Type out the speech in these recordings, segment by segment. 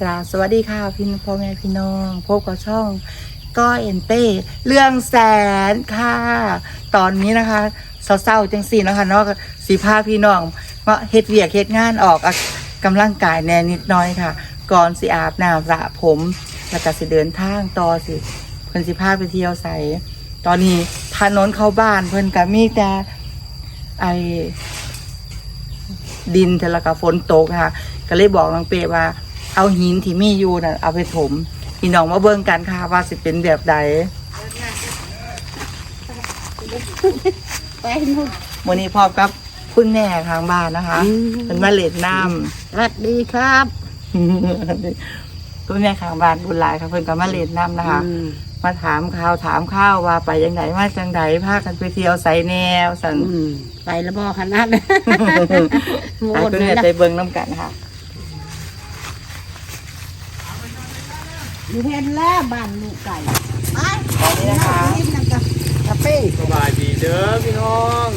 กราบสวัสดีค่ะพี่พ่อแม่พี่น้องพบกับช่องก้อเอ็นเต้เรื่องแสนค่ะ ตอนนี้นะคะเศร้าๆจังสี่นะคะเนาะสีผ้าพี่น้องมาเฮ็ดเวียกเฮ็ดงานออกกำลังกายแน่นิดน้อยค่ะ ก่อนสิอาบน้ำสระผมแล้วก็สิเดินทางต่อสิเพิ่นสิพาไปเที่ยวใส่ตอนนี้ถนนเข้าบ้านเพิ่นก็มีแต่ไอดินแต่ลกับฝนตกค่ะ ก็เลยบอกน้องเปว่า เอาหินที่มีอยู่น่ะเอาไปถมพี่น้องมาเบิ่งกันค่ะว่าสิเป็นแบบใดไปนู่นวันนี้พร้อมกับคุณแม่ทางบ้านนะคะอืมเป็นมาเล็ดน้สวัสดีครับำคุณแม่ทางบ้านบุญหลายค่ะเพิ่นก็มาเล็ดน้ำนะคะอืมมาถามข่าวถามข้าวว่าไปยังไงมาจังไดพากันไปเที่ยวไสแนวสันอืมไปแล้วบ่ขนาดนั้นโมให้ดคุณเลยแม่นะไปเบิ่งน้ำกันค่ะ อยู่เห็นแล้วบ้านลูกไก่ไปตอนนี้นะคะ กินน้ำกับกาแฟสบายดีเด้อพี่น้อง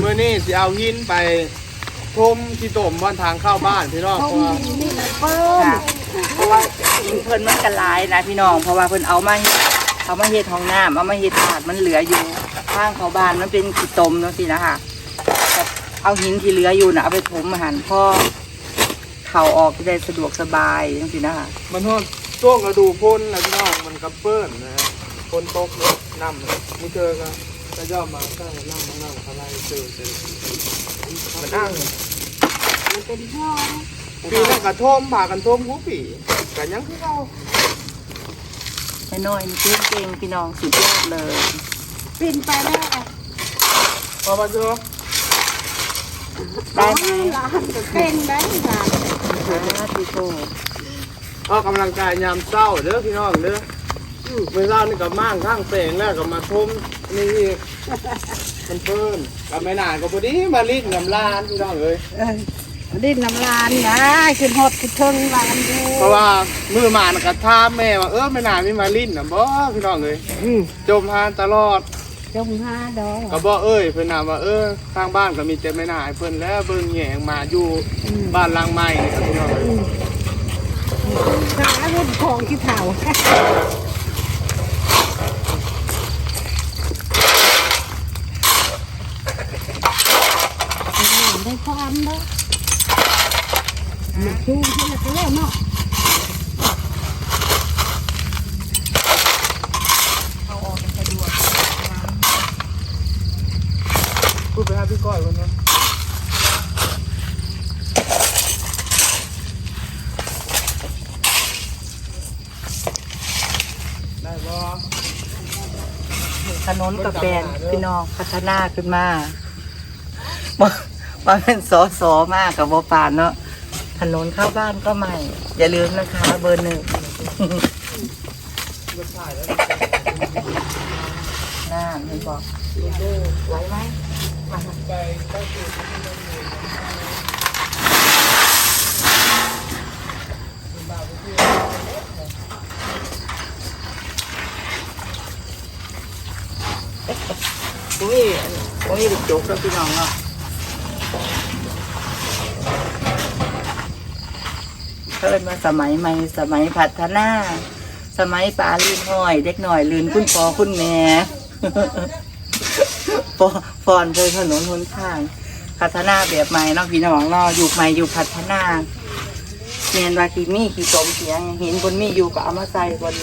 เมื่อนี้สิเอาหินไปทมที่ต้มบนทางเข้าบ้านพี่น้องเขาเพราะว่ามีนี่นะเปิ้ลค่ะเพราะว่าหินเพิ่นมันกันหลายนะพี่น้อง เพราะว่าเพิ่นเอามาเฮ็ดเอามาเฮ็ดห้องน้ำเอามาเฮ็ดถาดมันเหลืออยู่ข้างเขาบ้านมันเป็นขี้ตมจังซี่นะคะก็เอาหินที่เหลืออยู่น่ะเอาไปถมอาหารพ่อเขาออกจะได้สะดวกสบายจังซี่นะคะมันทอด ช่วงกระดูพ่นนะพี่น้องมันกระเปิ้นนะฮะพ่นตกเลยน้ำมึงเจอกันก็ย่อมมาตั้งน้ำมาน้ำอะไรเจอเจอมันอ้างมันเป็นห้องปีนั้นกระทมผ่ากันทอมกูปีกันยังคือเราแม่น้อยนี่เก่งพี่น้องสุดยอดเลยปินไปแล้วพอมาเจอได้ไหมร้านก็เป็นได้ร้านอ่าพี่โต ออกกำลังกายยามเช้าเด้อพี่น้องเด้ออืมเมื่อเช้านี่ก็มั่างข้างแสงแล้วก็มาทมนี่อีกมันเพิ่นก็ไม่นานก็พอดีมาลิ้นน้ำลานพี่น้องเอ้ยเออดิ้นน้ำลานนะขึ้นฮอดขึ้นเทิงลานอยู่เพราะว่ามือหมานกับท่ามแม่ว่าเออไม่นานมีมาลิ้นนะบ่พี่น้องเอ้ยอืมจมหานตลอดจงห้าดอกก็บ่เอ้ยเพิ่นน่ะว่าเออทางบ้านก็มีแต่ไม่นานให้เพิ่นแล้วเบิ่งแหงมาอยู่บ้านหลังใหม่นี่ครับพี่น้องเอ้ย หารุ่นของที่เถาได้ความเนาะชูที่ละก็แล้วเนาะพูดไปหาพี่ก้อยก่อนเนาะได้บ่ ถ นนกับแบนพี่น้องพัฒนาขึ้นมาบ่บ่เป็นสอสอมากกับบ่ปานเนาะถนนเข้าบ้านก็ใหม่ อย่าลืมนะคะเบอร์หนึ่งน่าไม่บอกไว้ไหม อุ้ยอุ้ยจกแล้วพี่น้องเนาะเพิ่นมาสมัยใหม่สมัยพัฒนา สมัยปลาลื่นห้อย เด็กหน่อยลื่นคุณปอคุณแม่ฟอฟอนเคยถนนหนทาง พัฒนาแบบใหม่เนาะพี่น้องเนาะอยู่ใหม่อยู่พัฒนาเมียนว่าขีมีขีสมเสียงเห็นบนมีอยู่ก็เอามาใส่บน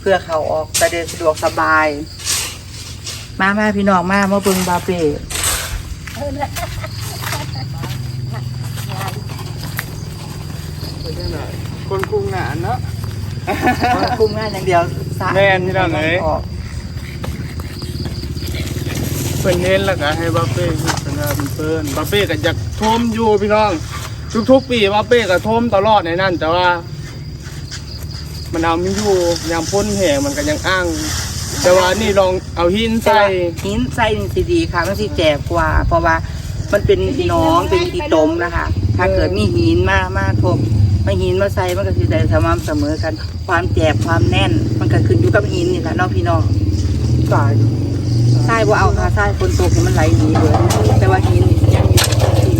เพื่อเขาออกแต่เดินสะดวกสบาย มามาพี่น้องมามาเบิ่งบาเป้ไปจังได๋คนคุมงานเนาะคุมงานอย่างเดียวสะแม่นพี่น้องเอ้ยออกเพิ่นเห็นแล้วก็ให้บาเป้เฮ็ดเป็นว่าเป็นเพิ่นบาเป้ก็อยากทมอยู่พี่น้อง ทุกๆปีบาเป้ก็ทมตลอดในนั้นแต่ว่ามันเอาไม่อยู่ยามพ่นแหงมันก็ยังอ้าง แต่ว่านี่ลองเอาหินใส่ใส่หินใส่นี่สิดีค่ะมันสิแจกกว่า เพราะว่ามันเป็นหน้องเป็นขี้ตมนะคะ ถ้าเกิดมีหินมามาทบมาหินมาใส่มันก็สิได้สม่ำเสมอกัน ความแจกความแน่น มันก็ขึ้นอยู่กับหินนี่แหละเน้องพี่น้องสายทรายบ่เอาค่ะทรายฝนตกนี่มันไหลหนีเบิดแต่ว่าหินนี่ยังอยู่ที่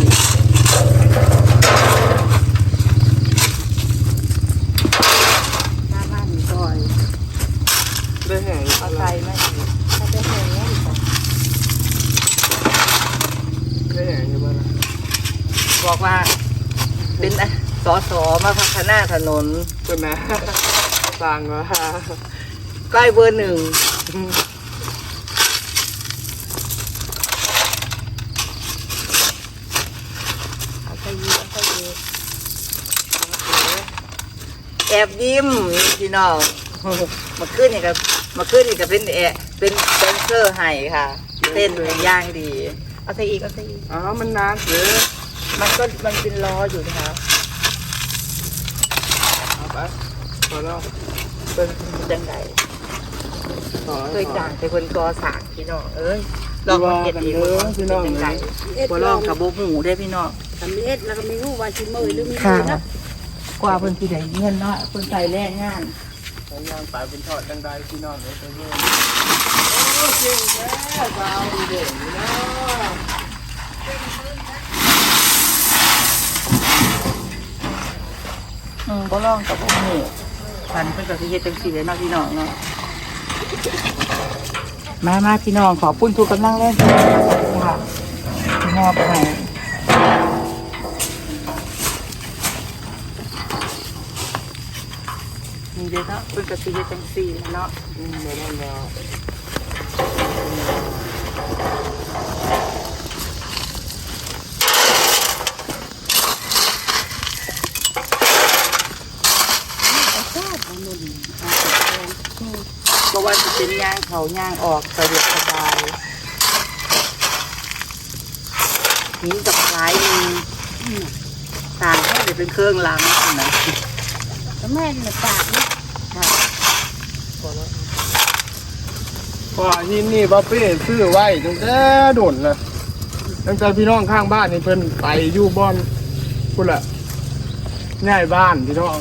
เป็นอะสอสอมาพัฒนาถนนเป็นนะสร้างว่าใกล้เบอร์หนึ่งเอาไปยีเอาไปยีแอบยิ้มพี่น้องมาขึ้นนี่กับมาขึ้นนี่กับเป็นแอะเป็นแดนเซอร์ให้ค่ะ เต้นเป็นย่างดี เอาใส่อีก เอาใส่อีก อ๋อ มันนานเสือ มันก็มันเป็นล้ออยู่นะคะเอาไปพอแล้วเป็นจังไดต่อเคยจ้างแต่คนกอสร้างพี่น้องเอ้ยลองมาเฮ็ดเองว่าเป็นจังไดเอ็ดบ่ลองกับบ่หูได้พี่น้องทำเอ็ดแล้วก็ไม่รู้ว่าชิมือหรือมีค่ะมือนะกว่าเพิ่นสิได้เงินเนาะเพิ่นใส่แรงงานผมย่างไปเป็นทอดดังใดพี่น้องเลยไปเรื่อยโอ้เก่งแท้สาวดีเด่นนี่เนาะ อืมบ่ลองกับบ่หูพันเพิ่นก็สิเฮ็ดจังซี่แหละเนาะพี่น้องเนาะมามาพี่น้องขอบคุณทุกกำลังแรงใจค่ะมอบให้นี่เด้อเนาะเพิ่นก็สิเฮ็ดจังซี่เนาะอืมไม่ต้องแล้ว เพราะว่าจะเป็นย่างเขาย่างออกสะดวกสบายนี่กับคล้ายมีต่างแค่เดี๋ยวเป็นเครื่องล้างนะก็แม่เนี่ยปากนี่ค่ะเพราะว่าหินนี่บ๊อบเป้ซื้อไว้ตั้งแต่โดนนะตั้งแต่พี่น้องข้างบ้านนี่เพิ่นไปอยู่บอนพุ่นละง่ายบ้านพี่น้อง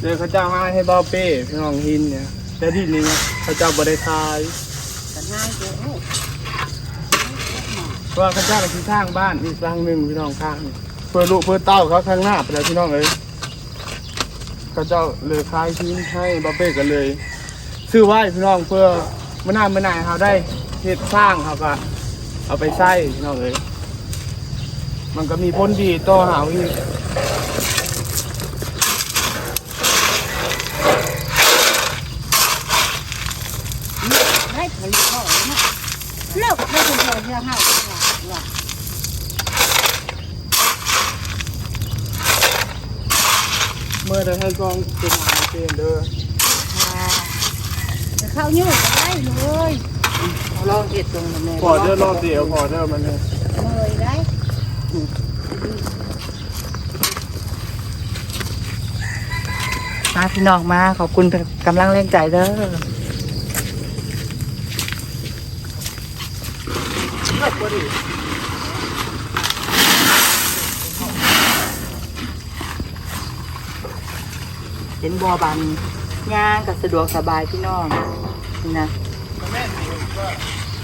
เดี๋ยเขาจ้าให้ให้บ๊อบเป้พี่น้องหินเนี่ย แต่ที่นี้เขาเจ้าบ่ได้ทายก็ง่ายเดียวเพราะว่าเขาเจ้าเราที่สร้างบ้านอีกหลังหนึ่งพี่น้องข้างนี่เพื่อลูกเพื่อเต้าเขาข้างหน้าไปแล้วพี่น้องเลยเขาเจ้าเลยคายทิ้งให้บ๊อบเป้กันเลย ซื้อไว้พี่น้องเพื่อมื่อหน้ามื่อไหร่เขาได้เฮ็ดสร้างเขาก็เอาไปใส่พี่น้องเลยมันก็มีผลดีต่อหาอีก ได้ผลพ่อนะ เลิกได้ผลพ่อเชื่อห้าว่าเมื่อได้ให้กองเป็นหาเป็นเด้อจะเข้ายุ่งก็ได้เลยลองเห็ดตรงนั้นแม่พอเด้อรอบเดียวพอเด้อมันเนี่ยเลยได้มาพี่น้องมาขอบคุณกำลังแรงใจเด้อ เห็นบัวบันย่างก็สะดวกสบายพี่น้องนี่นะ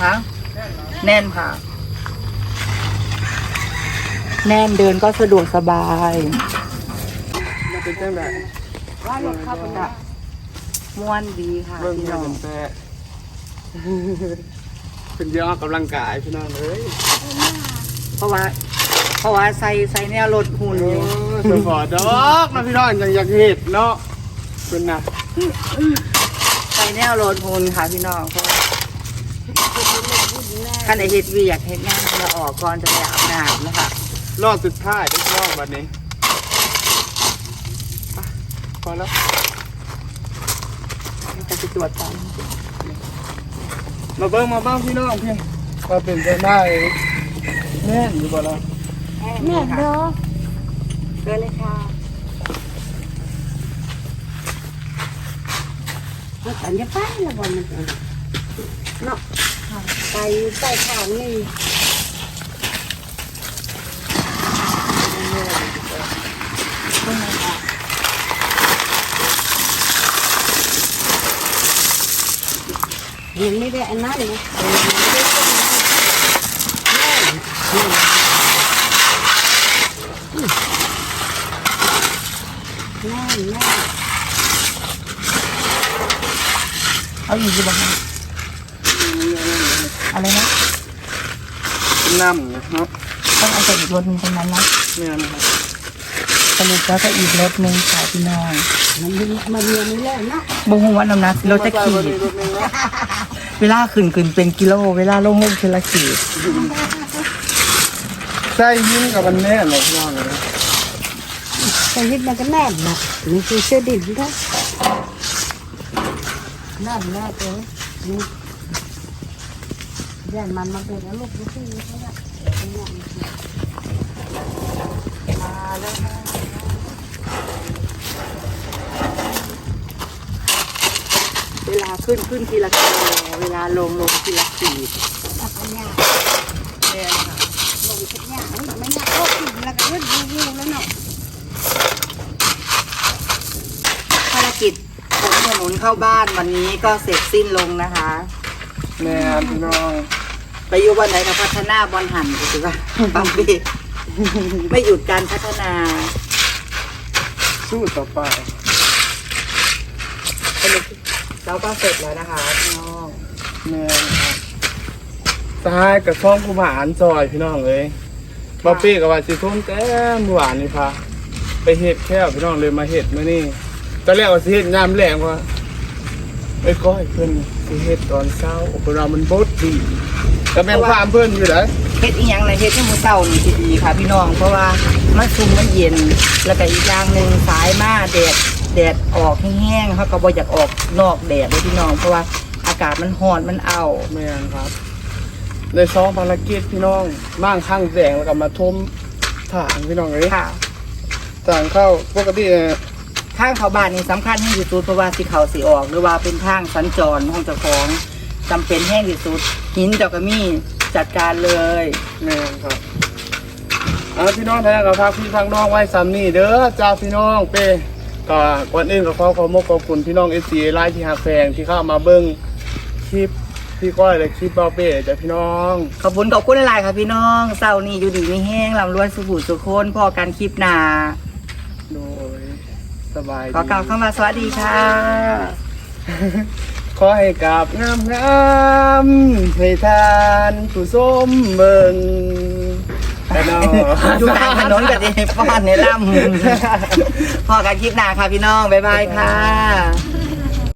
ฮะแน่นค่ะ แน่นเดินก็สะดวกสบายมันเป็นจังไดว่ารถเข้าไปได้ม่วนดีค่ะเบิ่งพี่เงิน้องนแต่ เป็นเยอะออกกำลังกายพี่น้องเอ้ยเพราะว่า เพราะว่าใส่ใส่แนวรถหุ่นโอ้อยู่ยขอดอกนะพี่น้องอยากอยากเห็ดเนาะเป็นนะใส่แนวรถหุ่นค่ะพี่น้องเพราะว่าขันไอเฮ็ดเวียกเฮ็ดงานเราออกก่อนจะไปอาบน้ำนะคะรอบสุดท้ายได้รอบวันนี้อะพอแล้วจะไปตรวจตาม มาเบิ้งมาเบิ้งพี่น้องพี่มาเป็นจะได้แน่นอยู่บ่ล่ะแม่เด้อเดินเลยค่ะมันสันจะไปแล้วบ่มันเนาะไปใต้ทางนี่ ยังไม่ได้อันนั้นนะแน่แน่เอาอยู่ที่บ้านอะไรนะน้ำนะครับต้องเอาใส่อีกรถหนึงตรงนั้นนะเนี่ยนะครับสรุปแล้วก็อีกรถหนึงค่ะพี่น้องมันมีมันมีนี่แหละเนาะบ่ฮู้ว่าน้ำหนักรถจะขีดรถนึง เนาะเวลาขึ้นขึ้นเป็นกิโล เวลาลงลงคือละขีดใส่ยิ้มกับมันแน่เลยพี่น้องเลยแต่ยึดมันก็แน่นนะนี่คือเสื้อดินก็แน่นแน่เลยนี่เดี๋ยวมันมาเป็นแล้วลูกลูกที่นี่เขาละ เวลาขึ้นขึ้นทีละกิโลเวลาลงลงทีละขีดตัดปัญญาแม่นค่ะลงปัญญาอุ้ยไม่ยากโอ้ยแล้วก็ยึดยูๆแล้วเนาะภารกิจขนถนนเข้าบ้านวันนี้ก็เสร็จสิ้นลงนะคะแม่พี่น้องไปอยู่วันไหนก็พัฒนาบอลหันก็ถือว่าบางปีไม่หยุดการพัฒนาสู้ต่อไป แล้วก็เสร็จแล้วนะคะพี่น้องแม่ครับตายกับซ่องกูหมานซอยพี่น้องเลยบาเป้กับว่าสิทุ่มแต่เมื่อวานนี่พาไปเฮ็ดแค่พี่น้องเลยมาเฮ็ดมื้อนี้ตอนแรกว่าสิเฮ็ดยามแรงว่าไอ้ยก้อยเพิ่นสิเฮ็ดตอนเช้าโอ้โหเรามันบดดีก็แม่นความเพิ่นอยู่ได้เฮ็ดอีหยังในเฮ็ดที่มือเต้านี่สิดีค่ะพี่น้อง เพราะว่ามันซุ่มมันเย็น แล้วก็อีกอย่างหนึ่งสายมาแดด แดดออกแห้งๆเขาก็บ่อยากออกนอกแดดเลยพี่น้อง เพราะว่าอากาศมันร้อนมันเอาแม่นครับในซองภารกิจพี่น้องมั่งข้างแสงแล้วก็มาทมถางพี่น้องเลยค่ะถางเข้าปกติเนี่ยทางเข้าบ้านนี่สำคัญที่สุดเพราะว่าสิเข้าสิออก หรือว่าเป็นทางสัญจรของเจ้าของจำเป็นแห้งที่สุด หินเจ้าก็มีจัดการเลยแม่นครับอ่าพี่น้องแท้กับพักพี่พักน้องไว้ซ้ำนี่เด้อจ้าพี่น้องเป้ ก็ก่อนอื่นก็ขอขอบมกขอบคุณพี่น้องเอซีไลน์ที่หักแพงที่เข้ามาเบิ้งคลิปพี่ก้อยและคลิปเบาเป้จ้ะพี่น้อง ขอบคุณขอบคุณหลายๆค่ะพี่น้องเศร้านี่อยู่ดีมีแห้งลำรวยสุขุสุขคนพอกันคลิปหนาโดยสบายดีขอกล่าวเข้ามาสวัสดีค่ะ ขอให้กราบงามงามๆให้ทานผู้ส้มเบิ่งแต่น้ อยู่กลางถนนกับเจป้อนในล่ำพอกันคลิปหนาค่ะพี่น้อง บ๊ายบายค่ะ